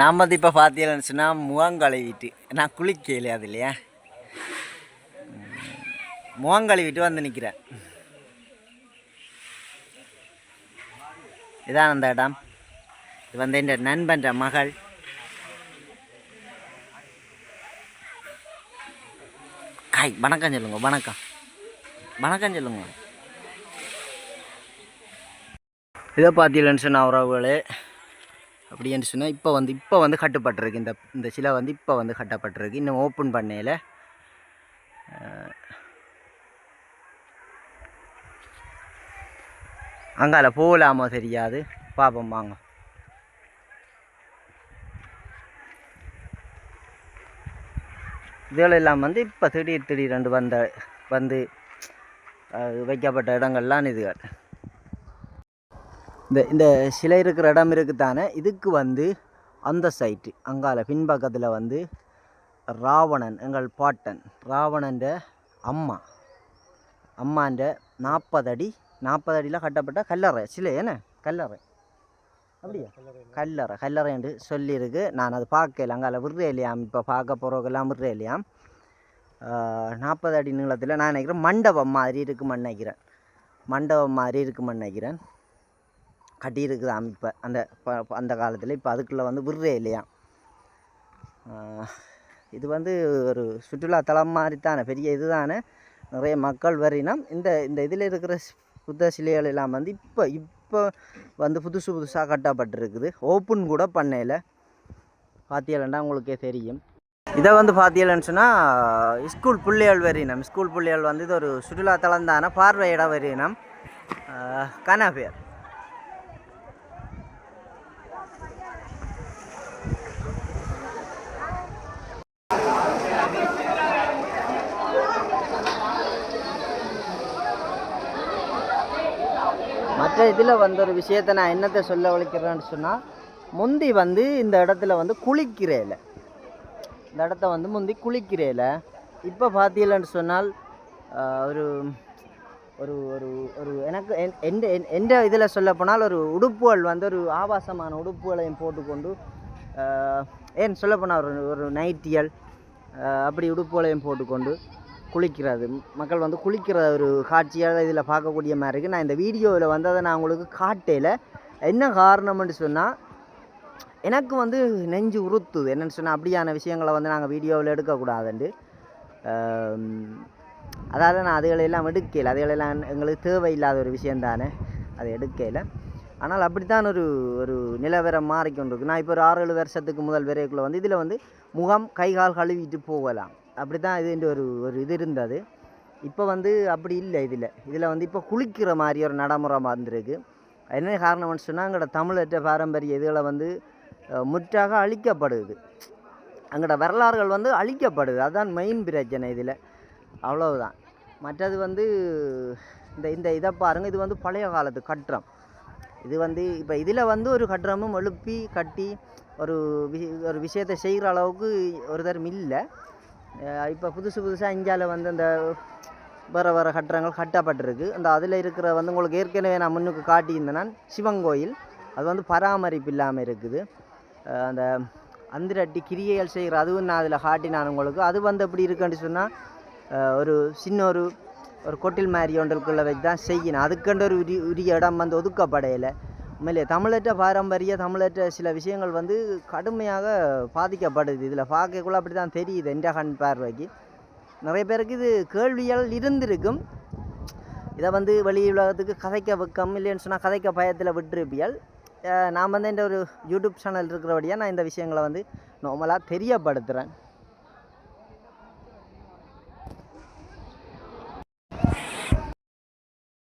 நாம் வந்து இப்போ பார்த்தீங்கன்னு சொன்னால் முகம் நான் குளிக்கல அது இல்லையா? உம், முகம் வந்து நிற்கிறேன் இதான் அந்த இடம். இது வந்து என் நண்பன்ற மகள். ஹாய் வணக்கம் சொல்லுங்க வணக்கம். வணக்கம் சொல்லுங்க. இதை பார்த்தீங்கன்னு சொன்ன உறவுகளே அப்படின்னு சொன்னால் இப்போ வந்து இப்போ வந்து கட்டப்பட்டிருக்கு. இந்த இந்த சிலை வந்து இப்போ வந்து கட்டப்பட்டிருக்கு. இன்னும் ஓப்பன் பண்ணையில் அங்கால போகலாமோ தெரியாது. பார்ப்போம் வாங்க. இதெல்லாம் வந்து இப்போ திடீர் திடீரென்று வந்த வந்து வைக்கப்பட்ட இடங்கள்லாம் இதுகள். இந்த இந்த சிலை இருக்கிற இடம் இருக்குதானே? இதுக்கு வந்து அந்த சைட்டு அங்கால பின்பக்கத்தில் வந்து ராவணன் எங்கள் பாட்டன் ராவணன்ற அம்மா. அம்மான்ற நாற்பது அடி நாற்பது அடியில் கட்டப்பட்ட கல்லறை. சிலை என்ன? கல்லறை. அப்படியா? கல்லறை. கல்லறை என்று சொல்லியிருக்கு. நான் அது பார்க்கல. அங்கால விடுறே இல்லையாம் இப்போ பார்க்க போகிறவங்கெல்லாம் விடுறே இல்லையாம் நாற்பது அடி நீளத்தில் நான் நினைக்கிறேன் மண்டபம் மாதிரி இருக்குமென்னு நினைக்கிறேன். மண்டபம் மாதிரி இருக்குமென்னு நினைக்கிறேன். கட்டியிருக்குதாம் இப்போ அந்த ப- அந்த காலத்தில். இப்போ அதுக்குள்ளே வந்து விடுறே இல்லையா? இது வந்து ஒரு சுற்றுலாத்தலம் மாதிரி தானே பெரிய இது தானே நிறைய மக்கள் வரினம். இந்த இந்த இதில் இருக்கிற புத்த சிலைகள் எல்லாம் வந்து இப்போ இப்போ வந்து புதுசு புதுசாக கட்டப்பட்டிருக்குது. ஓப்பன் கூட பண்ணையில் பார்த்தீங்களா உங்களுக்கே தெரியும். இதை வந்து பார்த்தீங்கன்னு சொன்னால் ஸ்கூல் பிள்ளைகள் வரினம். ஸ்கூல் பிள்ளைகள் வந்து இது ஒரு சுற்றுலாத்தலம் தானே பார்வையிட வரினம். கனா பேர் மற்ற இதில் வந்து ஒரு விஷயத்தை நான் என்னத்தை சொல்ல வலிக்கிறேன்னு சொன்னால் முந்தி வந்து இந்த இடத்துல வந்து குளிக்கிறேல இந்த இடத்த வந்து முந்தி குளிக்கிறேல இப்போ பார்த்தீங்கன்னு சொன்னால் ஒரு ஒரு ஒரு ஒரு எனக்கு என்- எந்த என்- எந்த இதில் சொல்ல போனால் ஒரு உடுப்புகள் வந்து ஒரு ஆபாசமான உடுப்புகளையும் போட்டுக்கொண்டு ஏன் சொல்ல போனால் ஒரு ஒரு நைட்டியல் அப்படி உடுப்புகளையும் போட்டுக்கொண்டு குளிக்கிறது. மக்கள் வந்து குளிக்கிற ஒரு காட்சியாக இதில் பார்க்கக்கூடிய மாதிரி இருக்குது நான் இந்த வீடியோவில் வந்து அதை நான் உங்களுக்கு காட்டையில் என்ன காரணம்னு சொன்னால் எனக்கு வந்து நெஞ்சு உறுத்துது என்னென்னு சொன்னால் அப்படியான விஷயங்களை வந்து நாங்கள் வீடியோவில் எடுக்கக்கூடாதுண்டு. அதாவது நான் அதுகளெல்லாம் எடுக்கல. அதுகளெல்லாம் எங்களுக்கு தேவையில்லாத ஒரு விஷயந்தானே அதை எடுக்கல. ஆனால் அப்படித்தான் ஒரு ஒரு நிலவரம் மாறிக்கொண்டிருக்கு. நான் இப்போ ஒரு ஆறு ஏழு வருஷத்துக்கு முதல் வரைக்குள்ள வந்து இதில் வந்து முகம் கை கால் கழுவிட்டு போகலாம். அப்படி தான் இதுன்ற ஒரு ஒரு இது இருந்தது. இப்போ வந்து அப்படி இல்லை இதில். இதில் வந்து இப்போ குளிக்கிற மாதிரி ஒரு நடைமுறை வந்திருக்கு. என்ன காரணம்னு சொன்னால் எங்களோட தமிழற்ற பாரம்பரிய இதுகளை வந்து முற்றாக அழிக்கப்படுது. அங்கட வரலாறுகள் வந்து அழிக்கப்படுது. அதுதான் மெயின் பிரச்சனை இதில். அவ்வளவுதான். மற்றது வந்து இந்த இந்த இதை பாருங்கள் இது வந்து பழைய காலத்து கட்டுறம் இது வந்து இப்போ இதில் வந்து ஒரு கட்டுறமும் எழுப்பி கட்டி ஒரு வி ஒரு விஷயத்தை செய்கிற அளவுக்கு ஒரு தரம் இல்லை. இப்போ புதுசு புதுசாக இந்தியாவில் வந்து அந்த வர வர கட்டடங்கள் கட்டப்பட்டிருக்கு. அந்த அதில் இருக்கிற வந்து உங்களுக்கு ஏற்கனவே நான் முன்னுக்கு காட்டியிருந்தேன் சிவன் கோயில். அது வந்து பராமரிப்பு இல்லாமல் இருக்குது. அந்த அந்திரட்டி கிரியைகள் செய்கிற அதுவும் நான் அதில் காட்டி நான் உங்களுக்கு. அது வந்து எப்படி இருக்குன்னு சொன்னால் ஒரு சின்ன ஒரு ஒரு கொட்டில் மாதிரி ஒன்றுக்குள்ளே வச்சு தான் செய்யணும் அதுக்கென்ற ஒரு உரி உரிய இடம் வந்து ஒதுக்கப்படையில். உண்மையிலே தமிழற்ற பாரம்பரிய தமிழற்ற சில விஷயங்கள் வந்து கடுமையாக பாதிக்கப்படுது. இதில் பார்க்கக்குள்ள அப்படி தான் தெரியுது என்ற கண் பார்வைக்கு. நிறைய பேருக்கு இது கேள்வியால் இருந்திருக்கும். இதை வந்து வெளி உலகத்துக்கு கதைக்க வெக்கம் இல்லைன்னு சொன்னால் கதைக்க பயத்தில் விட்டுருப்பியால் நான் வந்து இந்த ஒரு யூடியூப் சேனல் இருக்கிறபடியாக நான் இந்த விஷயங்களை வந்து நார்மலாக தெரியப்படுத்துகிறேன்